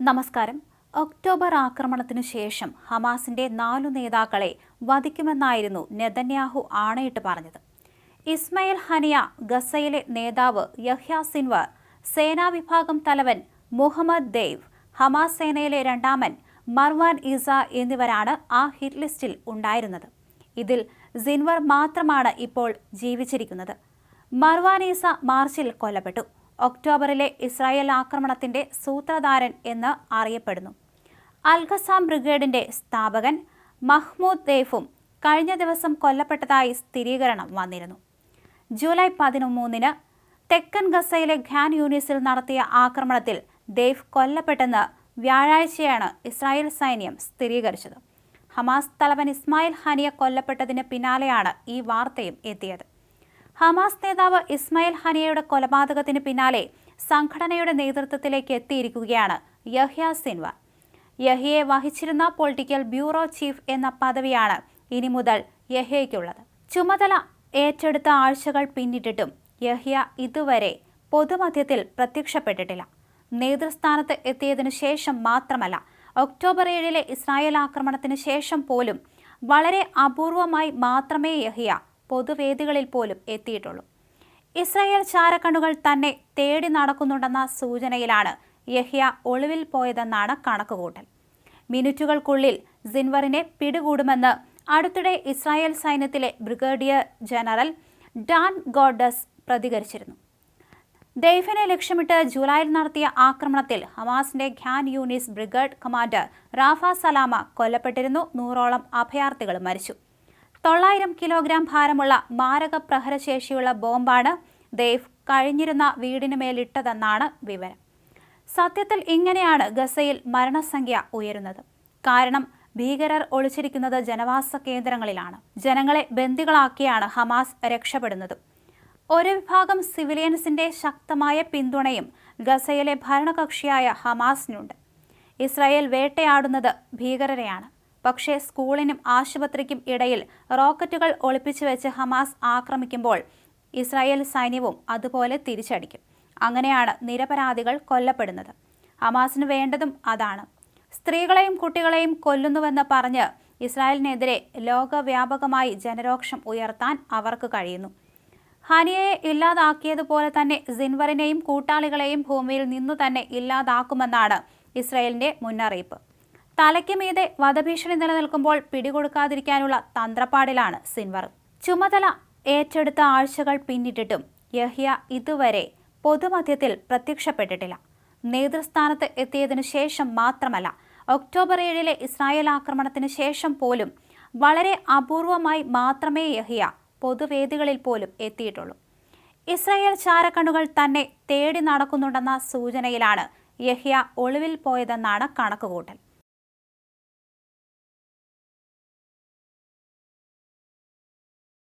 നമസ്കാരം. ഒക്ടോബർ ആക്രമണത്തിനു ശേഷം ഹമാസിന്റെ നാലു നേതാക്കളെ വധിക്കുമെന്നായിരുന്നു നെതന്യാഹു ആണയിട്ട് പറഞ്ഞത്. ഇസ്മയിൽ ഹനിയ ഗസയിലെ നേതാവ് യഹ്യ സിൻവർ സേനാ വിഭാഗം തലവൻ മുഹമ്മദ് ദേവ് ഹമാസ് സേനയിലെ രണ്ടാമൻ മർവാൻ ഇസ എന്നിവരാണ് ആ ഹിറ്റ് ലിസ്റ്റിൽ ഉണ്ടായിരുന്നത്. ഇതിൽ സിൻവർ മാത്രമാണ് ഇപ്പോൾ ജീവിച്ചിരിക്കുന്നത്. മർവാൻ ഇസ മാർച്ചിൽ കൊല്ലപ്പെട്ടു. ഒക്ടോബറിലെ ഇസ്രായേൽ ആക്രമണത്തിന്റെ സൂത്രധാരൻ എന്ന് അറിയപ്പെടുന്നു. അൽഖസാം ബ്രിഗേഡിന്റെ സ്ഥാപകൻ മഹ്മൂദ് ദേഫും കഴിഞ്ഞ ദിവസം കൊല്ലപ്പെട്ടതായി സ്ഥിരീകരണം വന്നിരുന്നു. ജൂലൈ പതിമൂന്നിന് തെക്കൻ ഗസയിലെ ഖാൻ യൂണിസിൽ നടത്തിയ ആക്രമണത്തിൽ ദേഫ് കൊല്ലപ്പെട്ടെന്ന് വ്യാഴാഴ്ചയാണ് ഇസ്രായേൽ സൈന്യം സ്ഥിരീകരിച്ചത്. ഹമാസ് തലവൻ ഇസ്മായിൽ ഹാനിയ കൊല്ലപ്പെട്ടതിന് പിന്നാലെയാണ് ഈ വാർത്തയും എത്തിയത്. ഹമാസ് നേതാവ് ഇസ്മായിൽ ഹനിയയുടെ കൊലപാതകത്തിന് പിന്നാലെ സംഘടനയുടെ നേതൃത്വത്തിലേക്ക് എത്തിയിരിക്കുകയാണ് യഹ്യ സിൻവർ യഹ്യയെ വഹിച്ചിരുന്ന പൊളിറ്റിക്കൽ ബ്യൂറോ ചീഫ് എന്ന പദവിയാണ് ഇനി മുതൽ യഹ്യയ്ക്കുള്ളത്. ചുമതല ഏറ്റെടുത്ത ആഴ്ചകൾ പിന്നിട്ടിട്ടും യഹ്യ ഇതുവരെ പൊതുമധ്യത്തിൽ പ്രത്യക്ഷപ്പെട്ടിട്ടില്ല. നേതൃസ്ഥാനത്ത് എത്തിയതിനു ശേഷം മാത്രമല്ല ഒക്ടോബർ ഏഴിലെ ഇസ്രായേൽ ആക്രമണത്തിന് ശേഷം പോലും വളരെ അപൂർവമായി മാത്രമേ യഹിയ പൊതുവേദികളിൽ പോലും എത്തിയിട്ടുള്ളൂ. ഇസ്രായേൽ ചാരക്കണ്ണുകൾ തന്നെ തേടി നടക്കുന്നുണ്ടെന്ന സൂചനയിലാണ് യഹ്യ ഒളിവിൽ പോയതെന്നാണ് കണക്കുകൂട്ടൽ. മിനിറ്റുകൾക്കുള്ളിൽ സിൻവറിനെ പിടികൂടുമെന്ന് അടുത്തിടെ ഇസ്രായേൽ സൈന്യത്തിലെ ബ്രിഗേഡിയർ ജനറൽ ഡാൻ ഗോഡസ് പ്രതികരിച്ചിരുന്നു. ദൈഫിനെ ലക്ഷ്യമിട്ട് ജൂലൈയിൽ നടത്തിയ ആക്രമണത്തിൽ ഹമാസിന്റെ Khan Younis brigade commander Rafa Salama കൊല്ലപ്പെട്ടിരുന്നു. നൂറോളം അഭയാർത്ഥികൾ മരിച്ചു. തൊള്ളായിരം കിലോഗ്രാം ഭാരമുള്ള മാരക പ്രഹരശേഷിയുള്ള ബോംബാണ് ദേവ് കഴിഞ്ഞിരുന്ന വീടിന് മേലിട്ടതെന്നാണ് വിവരം. സത്യത്തിൽ ഇങ്ങനെയാണ് ഗസയിൽ മരണസംഖ്യ ഉയരുന്നത്. കാരണം ഭീകരർ ഒളിച്ചിരിക്കുന്നത് ജനവാസ കേന്ദ്രങ്ങളിലാണ്. ജനങ്ങളെ ബന്ദികളാക്കിയാണ് ഹമാസ് രക്ഷപ്പെടുന്നത്. ഒരു വിഭാഗം സിവിലിയൻസിന്റെ ശക്തമായ പിന്തുണയും ഗസയിലെ ഭരണകക്ഷിയായ ഹമാസിനുണ്ട്. ഇസ്രായേൽ വേട്ടയാടുന്നത് ഭീകരരെയാണ്. പക്ഷേ സ്കൂളിനും ആശുപത്രിക്കും ഇടയിൽ റോക്കറ്റുകൾ ഒളിപ്പിച്ചു വെച്ച് ഹമാസ് ആക്രമിക്കുമ്പോൾ ഇസ്രായേൽ സൈന്യവും അതുപോലെ തിരിച്ചടിക്കും. അങ്ങനെയാണ് നിരപരാധികൾ കൊല്ലപ്പെടുന്നത്. ഹമാസിന് വേണ്ടതും അതാണ്. സ്ത്രീകളെയും കുട്ടികളെയും കൊല്ലുന്നുവെന്ന് പറഞ്ഞ് ഇസ്രായേലിനെതിരെ ലോകവ്യാപകമായി ജനരോക്ഷം ഉയർത്താൻ അവർക്ക് കഴിയുന്നു. ഹനിയയെ ഇല്ലാതാക്കിയതുപോലെ തന്നെ സിൻവറിനെയും കൂട്ടാളികളെയും ഭൂമിയിൽ നിന്നു തന്നെ ഇല്ലാതാക്കുമെന്നാണ് ഇസ്രായേലിന്റെ മുന്നറിയിപ്പ്. തലയ്ക്ക് മീതെ വധഭീഷണി നിലനിൽക്കുമ്പോൾ പിടികൊടുക്കാതിരിക്കാനുള്ള തന്ത്രപ്പാടിലാണ് സിൻവർ. ചുമതല ഏറ്റെടുത്ത ആഴ്ചകൾ പിന്നിട്ടിട്ടും യഹ്യ ഇതുവരെ പൊതുമധ്യത്തിൽ പ്രത്യക്ഷപ്പെട്ടിട്ടില്ല. നേതൃസ്ഥാനത്ത് എത്തിയതിനു ശേഷം മാത്രമല്ല ഒക്ടോബർ ഏഴിലെ ഇസ്രായേൽ ആക്രമണത്തിന് ശേഷം പോലും വളരെ അപൂർവമായി മാത്രമേ യഹിയ പൊതുവേദികളിൽ പോലും എത്തിയിട്ടുള്ളൂ. ഇസ്രായേൽ ചാരക്കണ്ണുകൾ തന്നെ തേടി നടക്കുന്നുണ്ടെന്ന സൂചനയിലാണ് യഹിയ ഒളിവിൽ പോയതെന്നാണ് കണക്കുകൂട്ടൽ.